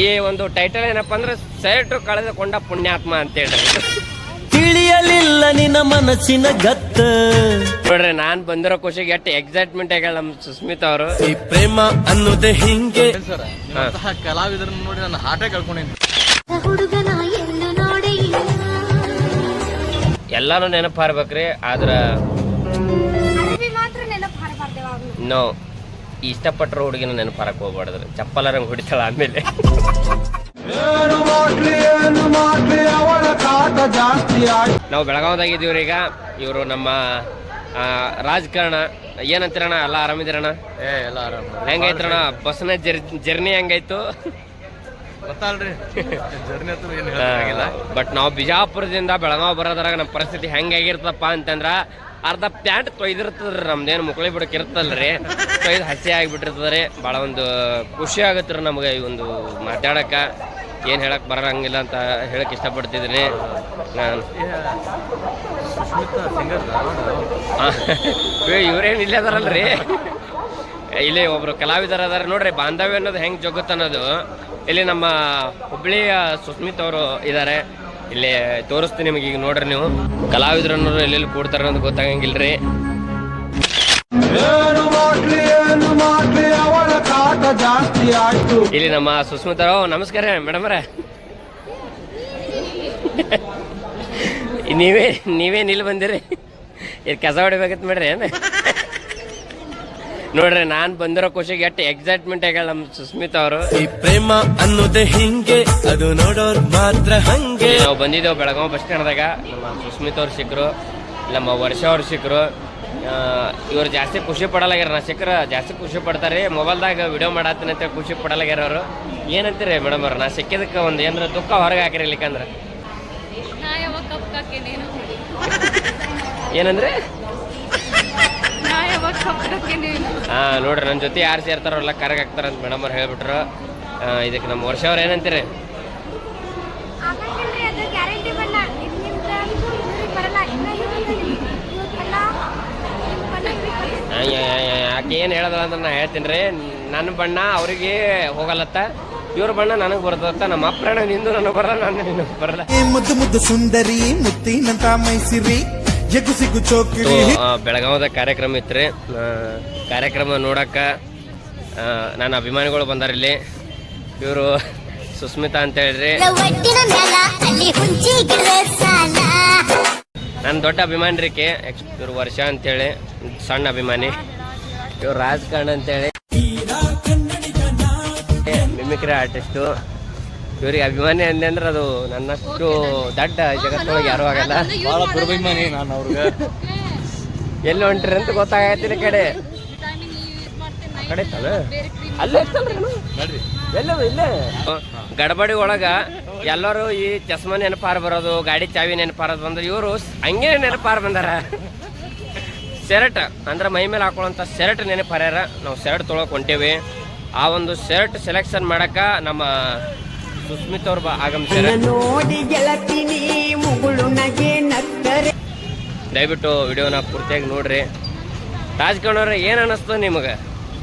ಈ ಒಂದು ಟೈಟಲ್ ಏನಪ್ಪ ಅಂದ್ರೆ ಸೈಟು ಕಳೆದುಕೊಂಡ ಪುಣ್ಯಾತ್ಮ ಅಂತ ಹೇಳಿ ತಿಳಿಯಲಿಲ್ಲ ನಿನ್ನ ಮನಸ್ಸಿನ ಗತ್ತ. ನೋಡ್ರಿ ನಾನ್ ಬಂದಿರೋ ಖುಷಿಗೆ ಎಷ್ಟು ಎಕ್ಸೈಟ್ಮೆಂಟ್ ಆಗ್ಯಾಳ ನಮ್ ಸುಸ್ಮಿತ್ ಅವರು. ಈ ಪ್ರೇಮ ಅನ್ನೋದೇ ಹಿಂಗೆ. ಸರ್ ನಿಮ್ಮಂತಹ ಕಲಾವಿದರನ್ನ ನೋಡಿ ನನ್ನ ಹಾಟೇ ಕಳ್ಕೊಂಡೇನಿ ಹುಡುಗನ ಎಲ್ಲೂ ನೋಡಿ ಎಲ್ಲಾನು ನೆನಪಾರ್ಬೇಕ್ರಿ ಆದ್ರ ಅರಬಿ ಮಾತ್ರ ನೆನಪು ಹಾರಬಾರ್ದು ಯಾವಾಗ್ಲೂ. ನೋ ಇಷ್ಟಪಟ್ಟರು ಹುಡುಗಿನ ಹೋಗ್ಬಾರ್ದು. ಹೋಗ್ಬಾರ್ದ್ರಿ ಚಪ್ಪಲರಂಗ್ ಹೊಡಿತಾಳ ಆಮೇಲೆ. ನಾವು ಬೆಳಗಾವದಾಗ ಇದೀವ್ರಿ ಈಗ. ಇವರು ನಮ್ಮ ರಾಜಕಾರಣ. ಏನಂತೀರಣ ಎಲ್ಲ ಆರಾಮಿದಿರಣ ಏ ಎಲ್ಲ ಆರಾಮ. ಹೆಂಗೈತ್ರಣ ಬಸ್ನ ಜರ್ ಜರ್ನಿ ಹೆಂಗಾಯ್ತು ಗೊತ್ತಲ್ರಿ. ಜರ್ನಿ ಏನು ಬಟ್ ನಾವು ಬಿಜಾಪುರದಿಂದ ಬೆಳಗಾವ್ ಬರೋದ್ರಾಗ ನಮ್ಮ ಪರಿಸ್ಥಿತಿ ಹೆಂಗಾಗಿರ್ತಪ್ಪ ಅಂತಂದ್ರ ಅರ್ಧ ಪ್ಯಾಂಟ್ ತೊಯ್ದಿರ್ತದ್ರಿ ನಮ್ದೇನು ಮುಕ್ಳಿ ಬಿಡಕ್ ರೀ ತೊಯ್ದು ಹಸಿ ಆಗಿಬಿಟ್ಟಿರ್ತದ್ರಿ. ಭಾಳ ಒಂದು ಖುಷಿ ಆಗತ್ರಿ ನಮ್ಗೆ ಈ ಒಂದು ಮಾತಾಡಕ. ಏನು ಹೇಳಕ್ ಬರಂಗಿಲ್ಲ ಅಂತ ಹೇಳಕ್ ಇಷ್ಟಪಡ್ತಿದ್ದೀನಿ ನಾನು ಇವ್ರೇನು ಇಲ್ಲೇ ಅದಾರಲ್ರಿ? ಇಲ್ಲಿ ಒಬ್ರು ಕಲಾವಿದರು ಅದಾರ ನೋಡ್ರಿ ಬಾಂಧವ್ಯ ಅನ್ನೋದು ಹೆಂಗ್ ಜಗುತ್ತ ಅನ್ನೋದು ಇಲ್ಲಿ ನಮ್ಮ ಹುಬ್ಳಿಯ ಸುಸ್ಮಿತ್ ಅವರು ಇದ್ದಾರೆ ಇಲ್ಲಿ ತೋರಿಸ್ತೀನಿ ನಿಮಗೆ ಈಗ ನೋಡ್ರಿ ನೀವು. ಕಲಾವಿದರು ಅನ್ನೋರು ಎಲ್ಲೆಲ್ಲಿ ಕೂಡ್ತಾರ ಅಂತ ಗೊತ್ತಾಗಂಗಿಲ್ರಿ. ಇಲ್ಲಿ ನಮ್ಮ ಸುಸ್ಮಿತಾ ರಾವ್ ನಮಸ್ಕಾರ ಮೇಡಮರ ನೀವೇ ನೀವೇ ನಿಲ್ ಬಂದಿರಿ. ಇದು ಕಸ ಹೊಡಿಬೇಕಂತ ಮಾಡ್ರಿ ಏನು? ನೋಡ್ರಿ ನಾನು ಬಂದಿರೋ ಖುಷಿಗೆ ಎಷ್ಟು ಎಕ್ಸೈಟ್ಮೆಂಟ್ ಆಗ್ಯಾಳ ನಮ್ಮ ಸುಸ್ಮಿತ್ ಅವರು. ಈ ಪ್ರೇಮ ಅನ್ನೋದೇ ಹಿಂಗೆ ಅದು ನೋಡೋರ್ ಮಾತ್ರ ಹಂಗೆ. ನಾವು ಬಂದಿದ್ದೇವೆ ಬೆಳಗಾವ್ ಬಸ್ ಸ್ಟ್ಯಾಂಡ್ದಾಗ. ನಮ್ಮ ಸುಸ್ಮಿತ್ ಅವ್ರು ಸಿಕ್ಕರು ನಮ್ಮ ವರ್ಷ ಅವ್ರು ಸಿಕ್ಕರು ಇವ್ರು ಜಾಸ್ತಿ ಖುಷಿ ಪಡಲಾಗ್ಯಾರ ನಾ ಸಿಕ್ಕರ ಜಾಸ್ತಿ ಖುಷಿ ಪಡ್ತಾರೆ. ಮೊಬೈಲ್ದಾಗ ವಿಡಿಯೋ ಮಾಡತ್ತೀನಿ ಅಂತ ಖುಷಿ ಪಡಲಾಗ್ಯಾರ ಅವರು. ಏನಂತೀರಿ ಮೇಡಮ್ ಅವ್ರು? ನಾ ಸಿಕ್ಕಿದಕ್ಕೆ ಒಂದು ಏನಾರ ದುಃಖ ಹೊರಗೆ ಹಾಕಿರಿ ಇಲ್ಲಿಕಂದ್ರೆ. ನಾ ಯಾವಾಗ ಕಪ್ ಕಾಕೇನೇನು ಏನಂದ್ರೆ ನಾ ಯಾವಾಗ ಕಪ್ ಕಾಕೇನೇನು ಹಾ ನೋಡ್ರಿ ನನ್ನ ಜೊತೆ ಯಾರು ಸೇರ್ತಾರೋ ಎಲ್ಲ ಕರೆಗೆ ಹಾಕ್ತಾರ ಅಂತ ಮೇಡಮ್ ಅವ್ರು ಹೇಳ್ಬಿಟ್ರು. ಇದಕ್ಕೆ ನಮ್ಮ ವರ್ಷ ಅವ್ರು ಏನಂತೀರಿ ಆಕೆ ಏನು ಹೇಳೋದಲ್ಲ ಅಂತ ನಾ ಹೇಳ್ತೀನಿ ರೀ. ನನ್ನ ಬಣ್ಣ ಅವರಿಗೆ ಹೋಗಲ್ಲತ್ತ. ಇವ್ರ ಬಣ್ಣ ನನಗೆ ಬರ್ತದತ್ತ. ನಮ್ಮ ಅಪ್ಪಣ್ಣ ನಿಂದು ನನಗೆ ಬರಲ್ಲ ನನ್ನ ನಿನಗೆ ಬರಲ್ಲ. ಮುದ್ದು ಮುದ್ದು ಸುಂದರಿ ಮುತ್ತಿನಂತ ಮೈಸಿರಿ. ಸಿಗು ಸೊ, ಚೋಕಿರಿ. ಬೆಳಗಾವದ ಕಾರ್ಯಕ್ರಮ ಇತ್ತು ರೀ ಕಾರ್ಯಕ್ರಮ ನೋಡಕ್ಕ ನನ್ನ ಅಭಿಮಾನಿಗಳು ಬಂದಾರ ಇಲ್ಲಿ. ಇವರು ಸುಸ್ಮಿತಾ ಅಂತ ಹೇಳ್ರಿ ನನ್ನ ದೊಡ್ಡ ಅಭಿಮಾನಿ ರೀ ಕೆ. ಇವ್ರು ವರ್ಷ ಅಂತೇಳಿ ಸಣ್ಣ ಅಭಿಮಾನಿ. ಇವ್ರು ರಾಜಕಾರಣ ಅಂತೇಳಿ. ಮಿಮಿಕ್ರಿ ಆರ್ಟಿಸ್ಟು ಇವ್ರಿಗೆ ಅಭಿಮಾನಿ ಅಂದೆ ಅಂದ್ರೆ ಅದು ನನ್ನಷ್ಟು ದೊಡ್ಡ ಜಗತ್ತೊಳಗೆ ಯಾರು ಆಗಲ್ಲ. ಭಾಳ ದುರ್ಭಿಮಾನಿ ನಾನು ಅವ್ರಿಗೆ. ಎಲ್ಲಿ ಹೊಂಟ್ರಿ ಅಂತ ಗೊತ್ತಾಗತ್ತಿಲ್ಲ ಕಡೆ. ಕಡೆ ಐತಲ್ಲ ಅಲ್ಲೇ ಇತ್ತಲ್ರಿ ಏನು? ನಡ್ರಿ. ಎಲ್ಲ ಇಲ್ಲೇ? ಗಡಬಡಿ ಒಳಗ ಎಲ್ಲರೂ ಈ ಚಸ್ಮಾ ನೆನಪಾರ ಬರೋದು ಗಾಡಿ ಚಾವಿ ನೆನಪಾರ ಬಂದ್ರೆ ಇವರು ಹಂಗೆ ನೆನಪಾರ ಬಂದಾರ. ಶರ್ಟ್ ಅಂದ್ರೆ ಮೈ ಮೇಲೆ ಹಾಕೊಳ್ಳೋಂಥ ಶರ್ಟ್ ನೆನಪಾರ್ಯಾರ. ನಾವು ಶರ್ಟ್ ತೊಳಕ್ ಹೊಂಟೇವಿ. ಆ ಒಂದು ಶರ್ಟ್ ಸೆಲೆಕ್ಷನ್ ಮಾಡಕ ನಮ್ಮ ಸುಸ್ಮಿತ್ ಅವ್ರು ಬಾ- ಆಗಮಿಸ್ಯಾರ ನೋಡಿ ಗೆಳತಿನಿ ಮುಗುಳು ನಗೆ ನಕ್ಕರೆ. ದಯವಿಟ್ಟು ವಿಡಿಯೋನ ಪೂರ್ತಿಯಾಗಿ ನೋಡ್ರಿ. ರಾಜಕಾರಣ ಅವ್ರೆ ಏನು ಅನ್ನಿಸ್ತು ನಿಮಗೆ?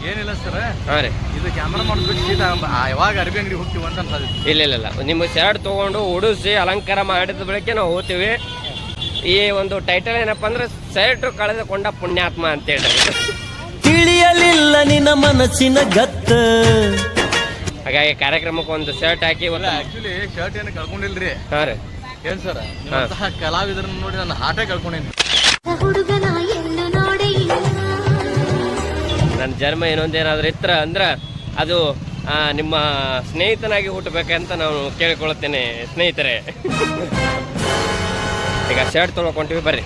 ಏನಿಲ್ಲ ಸರ್. ಹಾಂ ರೀ. ಇದು ಕ್ಯಾಮ್ರಾ ಮಾಡ್ಬಿಟ್ಟು ಸೀದಾ ಆ ಯಾವಾಗ ಅರ್ಬಿ ಅಂಗಡಿ ಹೋಗ್ತೀವಿ ಅಂತ ಅನ್ಸೋದು ಇಲ್ಲ ಇಲ್ಲ ಇಲ್ಲ ನಿಮ್ಮ ಶರ್ಟ್ ತೊಗೊಂಡು ಉಡಿಸಿ ಅಲಂಕಾರ ಮಾಡಿದ ಬಳಿಕ ನಾವು ಹೋಗ್ತೀವಿ. ಈ ಒಂದು ಟೈಟಲ್ ಏನಪ್ಪ ಅಂದ್ರೆ ಶರ್ಟ್ ಕಳೆದುಕೊಂಡ ಪುಣ್ಯಾತ್ಮ ಅಂತ ಹೇಳಿ ತಿಳಿಯಲಿಲ್ಲ ನಿನ್ನ ಮನಸ್ಸಿನ ಗತ್ತ. ಹಾಗಾಗಿ ಕಾರ್ಯಕ್ರಮಕ್ಕೆ ಒಂದು ಶರ್ಟ್ ಹಾಕಿ ಆಕ್ಚುಲಿ ಶರ್ಟ್ ಏನು ಕಳ್ಕೊಂಡಿಲ್ರಿ. ಹಾಂ ರೀ. ಏನ್ ಸರ್ ನಿಮ್ಮಂತಹ ಕಲಾವಿದರನ್ನ ನೋಡಿ ನನ್ನ ಹಾಟೇ ಕಳ್ಕೊಂಡೇನಿ ನನ್ನ ಜನ್ಮ ಇನ್ನೊಂದೇನಾದ್ರೂ ಇತ್ರ ಅಂದ್ರೆ ಅದು ನಿಮ್ಮ ಸ್ನೇಹಿತನಾಗಿ ಹುಟ್ಟಬೇಕಂತ ನಾನು ಕೇಳಿಕೊಳ್ಳುತ್ತೇನೆ ಸ್ನೇಹಿತರೆ. ಈಗ ಶರ್ಟ್ ತೊಗೊಳ್ಕೊಂತೀವಿ ಬರ್ರಿ.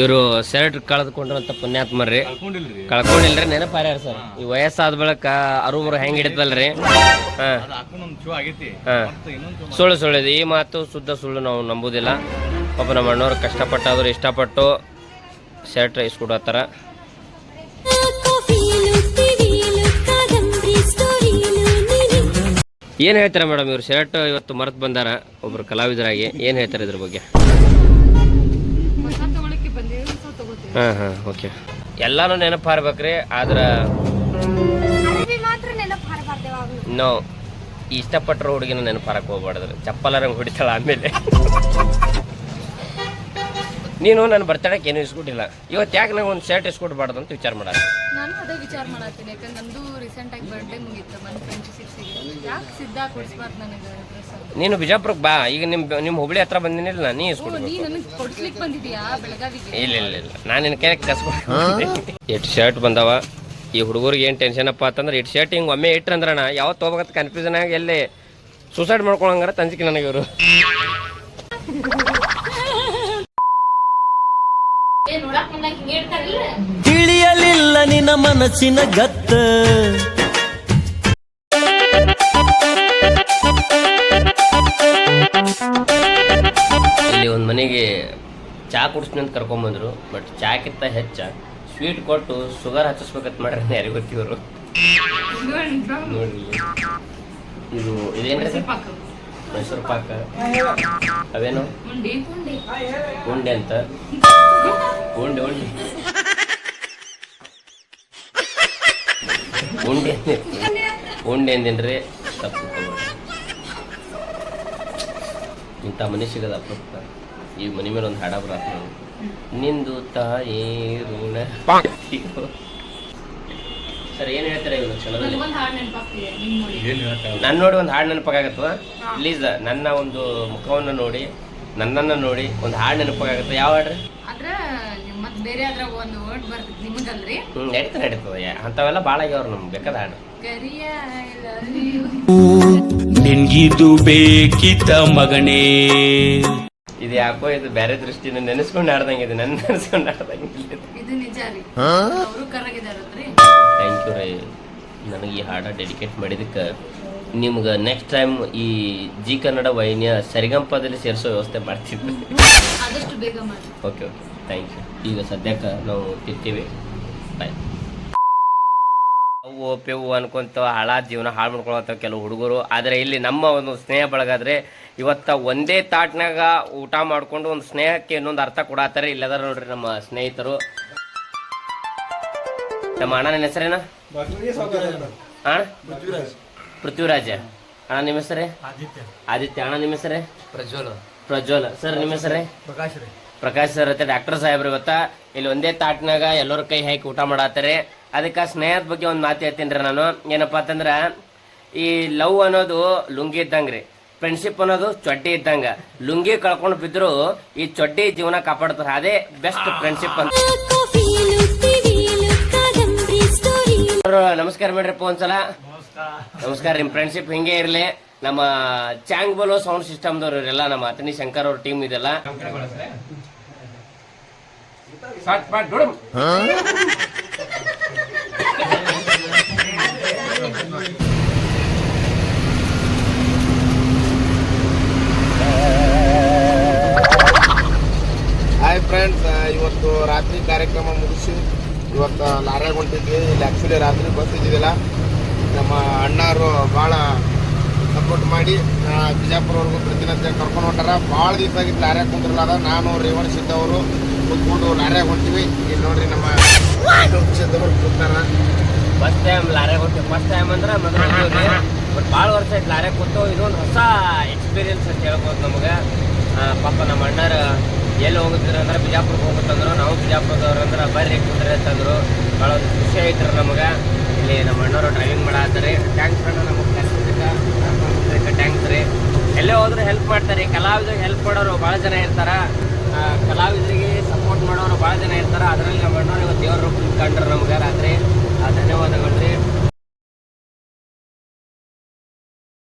ಇವರು ಶರ್ಟ್ ಕಳೆದುಕೊಂಡ್ರಂತ ಪುಣ್ಯಾತ್ಮರ್ರಿ ಕಳ್ಕೊಂಡಿಲ್ರಿ. ನೆನಪಾರ ನೆನಪಾರ್ಯಾರ ಸರ್. ಈ ವಯಸ್ಸಾದ ಬಳಿಕ ಅರುಮರು ಹೆಂಗ್ ಹಿಡಿತಲ್ರಿ ಸುಳ್ಳು ಸುಳ್ಳು ಈ ಮಾತು ಶುದ್ಧ ಸುಳ್ಳು ನಾವು ನಂಬುದಿಲ್ಲ. ಪಾಪ ನಮ್ಮ ಅಣ್ಣವ್ರು ಕಷ್ಟಪಟ್ಟಾದ್ರು ಇಷ್ಟಪಟ್ಟು ಶರ್ಟ್ ಇಸ್ಕೊಡತ್ತಾರ. ಏನು ಹೇಳ್ತಾರೆ ಮೇಡಮ್ ಇವ್ರು? ಶರ್ಟ್ ಇವತ್ತು ಮರೆತು ಬಂದಾರ ಒಬ್ರು ಕಲಾವಿದರಾಗಿ. ಏನು ಹೇಳ್ತಾರೆ ಇದ್ರ ಬಗ್ಗೆ? ಹಾಂ ಹಾಂ ಓಕೆ ಎಲ್ಲಾನು ನೆನಪು ಹಾರ್ಬೇಕ್ರಿ ಆದ್ರೆ ನಾವು ಮಾತ್ರ ನೆನಪು ಹಾರಬಾರ್ದು ಯಾವಾಗಲೂ ನೋ ಇಷ್ಟಪಟ್ಟರು ಹುಡುಗಿನ ನೆನಪು ಹಾರಕ್ಕೆ ಹೋಗ್ಬಾರ್ದು ಚಪ್ಪಲಾರಂಗೆ ಹೊಡಿತಾಳ ಆಮೇಲೆ. ನೀನು ನನ್ನ ಬರ್ತಡಕ್ಕೆ ಏನು ಇಸ್ಕೊಟ್ಟಿಲ್ಲ. ಇವತ್ತು ಯಾಕೆ ನಂಗೆ ಒಂದು ಶರ್ಟ್ ಇಸ್ಕೊಟ್ಬಾರ್ದು ಅಂತ ವಿಚಾರ ಮಾಡ. ನಾನು ಅದೇ ವಿಚಾರ ಮಾಡತ್ತೀನಿ ಯಾಕಂದ್ರೆ ನಂದು ರೀಸೆಂಟ್ ಆಗಿ ಬರ್ಡೇ ಮುಗೀತು ಮನ್ ಟ್ವೆಂಟಿ ಸಿಕ್ಸಿಗೆ ಯಾಕೆ ಸಿದ್ಧ ಕೊಡಿಸ್ಬಾರ್ದು ನನಗೆ ಡ್ರೆಸ್ ನೀನು ಬಿಜಾಪುರಕ್ಕೆ ಬಾ ಈಗ ನಿಮ್ಮ ನಿಮ್ಮ ಹುಬ್ಳಿ ಹತ್ರ ಬಂದಿನಿಲ್ಲ ನೀ ಓ ಇಸ್ಕೊಡ್ಬೇಕು ನೀ ನನಗೆ ಕೊಡ್ಸ್ಲಿಕ್ಕೆ ಬಂದಿದ್ಯಾ ಬೆಳಗಾವಿಗೆ? ಇಲ್ಲ ಇಲ್ಲ ಇಲ್ಲ. ನಾನು ನಿನ್ನ ಕೈ ಕಸ್ಕೊಂಡು ಎಷ್ಟು ಶರ್ಟ್ ಬಂದವ? ಈ ಹುಡುಗರಿಗೆ ಏನು ಟೆನ್ಷನ್ ಅಪ್ಪ ಅಂತಂದ್ರೆ ಇಟ್ ಶರ್ಟ್ ಹಿಂಗೆ ಒಮ್ಮೆ ಇಟ್ರಂದ್ರಣ ಯಾವತ್ತು ಹೋಗ್ಬೇಕಂತ ಕನ್ಫ್ಯೂಷನ್ ಆಗಿ ಎಲ್ಲಿ ಸೂಸೈಡ್ ಮಾಡ್ಕೊಳಂಗಾರ ತಂಜಿಕೆ ನನಗೆ ಇವರು. ತಿಳಿಯಲಿಲ್ಲ ನಿನ್ನ ಮನಸ್ಸಿನ ಗತ್ತ. ಇಲ್ಲಿ ಒಂದು ಮನೆಗೆ ಚಾ ಕುಡಿಸ್ತೀನಿ ಅಂತ ಕರ್ಕೊಂಬಂದ್ರು ಬಟ್ ಚಾಕಿಂತ ಹೆಚ್ಚ. ಸ್ವೀಟ್ ಕೊಟ್ಟು ಶುಗರ್ ಹಚ್ಚಿಸ್ಬೇಕಂತ ಮಾಡ್ರಿ ಯಾರಿಗೆ ಗೊತ್ತಿವರು ನೋಡಿ ಇದು ಇದೇನ್ರಿ ಇದು? ಮೈಸೂರು ಪಾಕ. ಅವೇನು? ಉಂಡೆ ಅಂತ. ಉಂಡೆ ಉಂಡೆ ಉಂಡೆ. ಉಂಡೆ ಅಂದೇನ್ರಿ ತಪ್ಪು. ಇಂಥ ಮನೆ ಸಿಗದ ಅಪರೂಪ ಈ ಮನಿ ಮೇಲೆ ಒಂದು ಹಾಡ ಬರತ್ತ ನಿಂದು ತಾಯಿ ಋಣ ಸರ್ ಏನು ಹೇಳ್ತಾರೆ ಇವ್ರು ಕ್ಷಣದಲ್ಲಿ? ನನ್ನ ನೋಡಿ. ಒಂದು ಹಾಡು ನೆನಪಾಗತ್ತದ ಪ್ಲೀಸ್ ನನ್ನ ಒಂದು ಮುಖವನ್ನು ನೋಡಿ ನನ್ನನ್ನು ನೋಡಿ ಒಂದು ಹಾಡು ನೆನಪಾಗತ್ತೆ. ಯಾವ ಹಾಡ್ರಿ? ಬೇರೆ ಅದ್ರಾಗ ಒಂದು ವರ್ಡ್ ಬರ್ತದೆ ನಿಮಗಲ್ರಿ ಹ್ಞೂ ನಡೀತಾ ನಡೀತದೆ. ಅಂಥವೆಲ್ಲ ಭಾಳ ಆಗ್ಯಾವ್ರು ನಮ್ಗೆ ಬೇಕಾದ ಹಾಡು. ಕರಿಯ ನಿನ್ಗಿದು ಬೇಕಿತ ಮಗನೇ. ಇದು ಯಾಕೋ ಇದು ಬೇರೆ ದೃಷ್ಟಿನ ನೆನೆಸ್ಕೊಂಡು ಆಡ್ದಂಗಿದೆ ನನ್ನ ನೆನೆಸ್ಕೊಂಡು ಆಡ್ದಂಗಿಲ್ಲ ಇದು. ನಿಜ ರೀ. ಅವರು ಕರಗಿದಾರಲ್ರಿ ಥ್ಯಾಂಕ್ ಯು ರೈ. ನನಗೆ ಈ ಹಾಡ ಡೆಡಿಕೇಟ್ ಮಾಡಿದಕ್ಕೆ ನಿಮ್ಗೆ ನೆಕ್ಸ್ಟ್ ಟೈಮ್ ಈ ಜಿ ಕನ್ನಡ ವಾಹಿನಿಯ ಸರಿಗಂಪದಲ್ಲಿ ಸೇರಿಸೋ ವ್ಯವಸ್ಥೆ ಮಾಡ್ತಿದ್ವಿ ಆದಷ್ಟು ಬೇಗ ಮಾಡಿ. ಓಕೆ ಓಕೆ ಯು ಈಗ ಸದ್ಯಕ್ಕೆ ನಾವು ತಿಂತೀವಿ. ಬಾಯ್ ಅವು ಪೆವು ಅನ್ಕೊಂತ ಹಾಳ ಜೀವನ ಹಾಳು ಮಾಡ್ಕೊಳತ್ತ ಕೆಲವು ಹುಡುಗರು. ಆದರೆ ಇಲ್ಲಿ ನಮ್ಮ ಒಂದು ಸ್ನೇಹ ಬಳಗಾದ್ರೆ ಇವತ್ತ ಒಂದೇ ತಾಟ್ನಾಗ ಊಟ ಮಾಡ್ಕೊಂಡು ಒಂದು ಸ್ನೇಹಕ್ಕೆ ಇನ್ನೊಂದು ಅರ್ಥ ಕೊಡತ್ತಾರೆ ಇಲ್ಲದಾರ ನೋಡ್ರಿ ನಮ್ಮ ಸ್ನೇಹಿತರು. ನಮ್ಮ ಅಣ್ಣನ ಹೆಸರೇನ? ಅಣ್ಣ ಪೃಥ್ವಿರಾಜ. ಅಣ್ಣ ನಿಮ್ಮ ಹೆಸರೇ? ಆದಿತ್ಯ. ಅಣ್ಣ ನಿಮ್ಮ ಹೆಸರೇ? ಪ್ರಜ್ವಲ್. ಪ್ರಜ್ವಲ್. ಸರ್ ನಿಮ್ಮ ಹೆಸರೇ? ಪ್ರಕಾಶ್ ರೀ. ಪ್ರಕಾಶ್ ಸರ್ ಡಾಕ್ಟರ್ ಸಾಹೇಬ್ರು ಗೊತ್ತಾ? ಇಲ್ಲಿ ಒಂದೇ ತಾಟ್ನಾಗ ಎಲ್ಲರ ಕೈ ಹಾಕಿ ಊಟ ಮಾಡತ್ತಾರೆ. ಅದಕ್ಕೆ ಸ್ನೇಹದ ಬಗ್ಗೆ ಒಂದು ಮಾತು ಹೇಳ್ತೀನಿ ರೀ ನಾನು. ಏನಪ್ಪಾ ಅಂತಂದ್ರ ಈ ಲವ್ ಅನ್ನೋದು ಲುಂಗಿ ಇದ್ದಂಗ್ರಿ. ಫ್ರೆಂಡ್ಶಿಪ್ ಅನ್ನೋದು ಚೊಡ್ಡಿ ಇದ್ದಂಗ. ಲುಂಗಿ ಕಳ್ಕೊಂಡು ಬಿದ್ರು ಈ ಚೊಡ್ಡಿ ಜೀವನ ಕಾಪಾಡ್ತಾರೆ. ಅದೇ ಬೆಸ್ಟ್ ಫ್ರೆಂಡ್ಶಿಪ್ ಅಂತ. ನಮಸ್ಕಾರ ಮಾಡ್ರಿಪ್ಪ ಒಂದ್ಸಲ. ನಮಸ್ಕಾರ. ನಿಮ್ಮ ಫ್ರೆಂಡ್ಶಿಪ್ ಹಿಂಗೆ ಇರ್ಲಿ. ನಮ್ಮ ಚಾಂಗ್ ಬೋಲೋ ಸೌಂಡ್ ಸಿಸ್ಟಮ್ದವ್ರು ಇವರೆಲ್ಲ, ನಮ್ಮ ಅತನಿ ಶಂಕರ್ ಅವ್ರ ಟೀಮ್ ಇದೆಲ್ಲ. ಹಾಯ್ ಫ್ರೆಂಡ್ಸ್ ಇವತ್ತು ರಾತ್ರಿ ಕಾರ್ಯಕ್ರಮ ಮುಗಿಸಿ, ಇವತ್ತು ಲಾರ್ಯಾಗ ಹೊಂಟಿದ್ವಿ. ಇಲ್ಲಿ ಆ್ಯಕ್ಚುಲಿ ರಾತ್ರಿ ಬಸ್ ಇದ್ದಿದ್ದಿಲ್ಲ. ನಮ್ಮ ಅಣ್ಣಾರು ಭಾಳ ಸಪೋರ್ಟ್ ಮಾಡಿ ಬಿಜಾಪುರವರೆಗೂ ಪ್ರತಿನಿತ್ಯ ಕರ್ಕೊಂಡು ಹೊಂಟಾರ. ಭಾಳ ದಿವಸ ಆಗಿತ್ತು ಲಾರ್ಯಾಗ ಕುಂತಿರಲಾರ ನಾನು ರೇವಣ್ ಸಿದ್ದವರು ಕೂತ್ಕೊಂಡು ಲಾರ್ಯಾಗ ಹೊಂಟಿವಿ. ಇಲ್ಲಿ ನೋಡ್ರಿ ನಮ್ಮ ಸಿದ್ದವ್ರು ಕೂತಾರ. ಫಸ್ಟ್ ಟೈಮ್ ಲಾರ್ಯಾಗ ಹೊಂಟಿವಿ. ಫಸ್ಟ್ ಟೈಮ್ ಅಂದ್ರೆ ಮದುವೆ ಬಟ್ ಭಾಳ ವರ್ಷ ಆಯ್ತು ಲಾರ್ಯಾಗ ಕೂತು. ಇದೊಂದು ಹೊಸ ಎಕ್ಸ್ಪೀರಿಯನ್ಸ್ ಅಂತ ಹೇಳ್ಬೋದು ನಮಗೆ. ಪಾಪ ನಮ್ಮ ಅಣ್ಣಾರ ಎಲ್ಲಿ ಹೋಗುತ್ತೀರ ಅಂದ್ರೆ ಬಿಜಾಪುರಕ್ಕೆ ಹೋಗುತ್ತಂದ್ರು. ನಾವು ಬಿಜಾಪುರದವ್ರು ಅಂದ್ರೆ ಬರ್ರಿ ಕುಂದ್ರೆ ಅಂತಂದ್ರು. ಭಾಳ ಒಂದು ಖುಷಿ ಆಯ್ತು ನಮಗೆ. ಇಲ್ಲಿ ನಮ್ಮ ಅಣ್ಣವರು ಡ್ರೈವಿಂಗ್ ಮಾಡತ್ತಾರೆ ಥ್ಯಾಂಕ್ಸ್ ಅಣ್ಣ, ನಮಗೆ. ಎಲ್ಲೇ ಹೋದ್ರೂ ಹೆಲ್ಪ್ ಮಾಡ್ತಾರೆ. ಕಲಾವಿದರಿಗೆ ಹೆಲ್ಪ್ ಮಾಡೋರು ಭಾಳ ಜನ ಇರ್ತಾರೆ. ಕಲಾವಿದರಿಗೆ ಸಪೋರ್ಟ್ ಮಾಡೋರು ಭಾಳ ಜನ ಇರ್ತಾರ. ಅದರಲ್ಲಿ ನಮ್ಮ ಅಣ್ಣವ್ರು ಇವತ್ತು ದೇವ್ರ ರೂಪ ಕಂಡ್ರು ನಮ್ಗೆ ರಾತ್ರಿ. ಧನ್ಯವಾದಗಳು ರೀ.